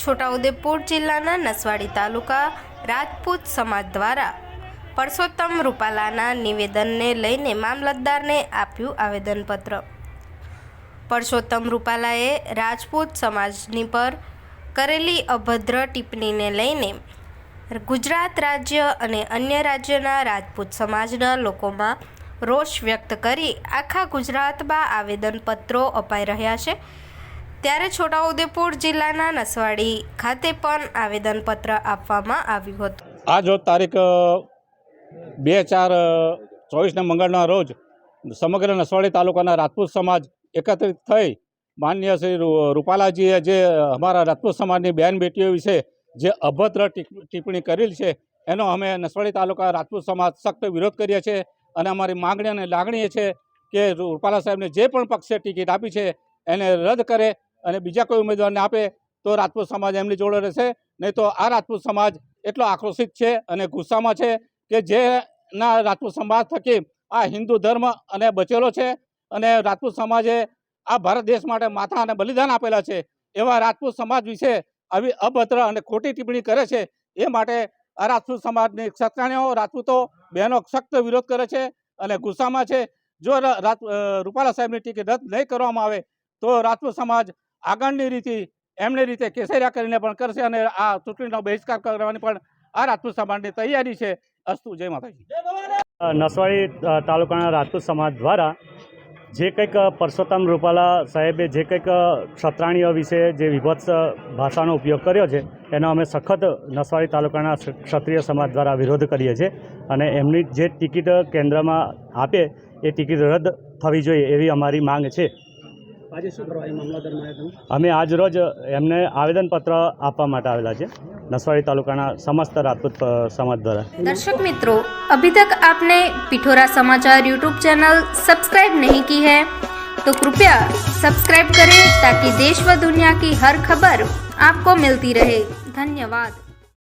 છોટાઉદેપુર જિલ્લાના નસવાડી તાલુકા રાજપૂત સમાજ દ્વારા પરસોત્તમ રૂપાલાના નિવેદનને લઈને મામલતદારને આપ્યું આવેદનપત્ર. પરસોત્તમ રૂપાલાએ રાજપૂત સમાજની પર કરેલી અભદ્ર ટિપ્પણીને લઈને ગુજરાત રાજ્ય અને અન્ય રાજ્યના રાજપૂત સમાજના લોકોમાં રોષ વ્યક્ત કરી આખા ગુજરાતમાં આવેદનપત્રો અપાઈ રહ્યા છે. ત્યારે છોટાઉદેપુર જિલ્લાના નસવાડી ખાતે પણ આવેદનપત્ર આપવામાં આવ્યું હતું. આજ રોજ તારીખ બે ચાર ચોવીસના મંગળના રોજ સમગ્ર નસવાડી તાલુકાના રાજપૂત સમાજ એકત્રિત થઈ માન્ય શ્રી રૂપાલાજીએ જે અમારા રાજપૂત સમાજની બેન બેટીઓ વિશે જે અભદ્ર ટિપ્પણી કરેલ છે, એનો અમે નસવાડી તાલુકા રાજપૂત સમાજ સખ્ત વિરોધ કરીએ છીએ અને અમારી માગણી અને લાગણી એ છે કે રૂપાલા સાહેબને જે પણ પક્ષે ટિકિટ આપી છે એને રદ કરે અને બીજા કોઈ ઉમેદવારને આપે તો રાજપૂત સમાજ એમની જોડે રહેશે. નહીં તો આ રાજપૂત સમાજ એટલો આક્રોશિત છે અને ગુસ્સામાં છે કે જેના રાજપૂત સમાજ થકી આ હિન્દુ ધર્મ અને બચેલો છે અને રાજપૂત સમાજે આ ભારત દેશ માટે માથા અને બલિદાન આપેલા છે, એવા રાજપૂત સમાજ વિશે આવી અભદ્ર અને ખોટી ટિપ્પણી કરે છે, એ માટે આ રાજપૂત સમાજની સત્તાણીઓ રાજપૂતો બહેનો સખ્ત વિરોધ કરે છે અને ગુસ્સામાં છે. જો રૂપાલા સાહેબની ટિકિટ રદ નહીં કરવામાં આવે તો રાજપૂત સમાજ આગળની રીતે એમની રીતે કેસરિયા કરીને પણ કરશે અને આ ચૂંટણીનો બહિષ્કાર કરવાની પણ આ રાજપૂત સમાજની તૈયારી છે. અસ્તુ, જય માતાજી. નસવાડી તાલુકાના રાજપૂત સમાજ દ્વારા જે કંઈક પરસોત્તમ રૂપાલા સાહેબે જે કંઈક ક્ષત્રાણીઓ વિશે જે વિભત્સ ભાષાનો ઉપયોગ કર્યો છે, એનો અમે સખત નસવાડી તાલુકાના ક્ષત્રિય સમાજ દ્વારા વિરોધ કરીએ છીએ અને એમની જે ટિકિટ કેન્દ્રમાં આપે, એ ટિકિટ રદ થવી જોઈએ એવી અમારી માંગ છે. અમે આજ રોજ એમને આવેદનપત્ર આપવા માટે આવેલા છે નસવાડી તાલુકાના સમસ્ત રાજપૂત અ, સમાજ દ્વારા दर्शक मित्रों अभी तक आपने पिठोरा समाचार यूट्यूब चैनल सब्सक्राइब नहीं की है तो कृपया सब्सक्राइब करें ताकि देश व दुनिया की हर खबर आपको मिलती रहे धन्यवाद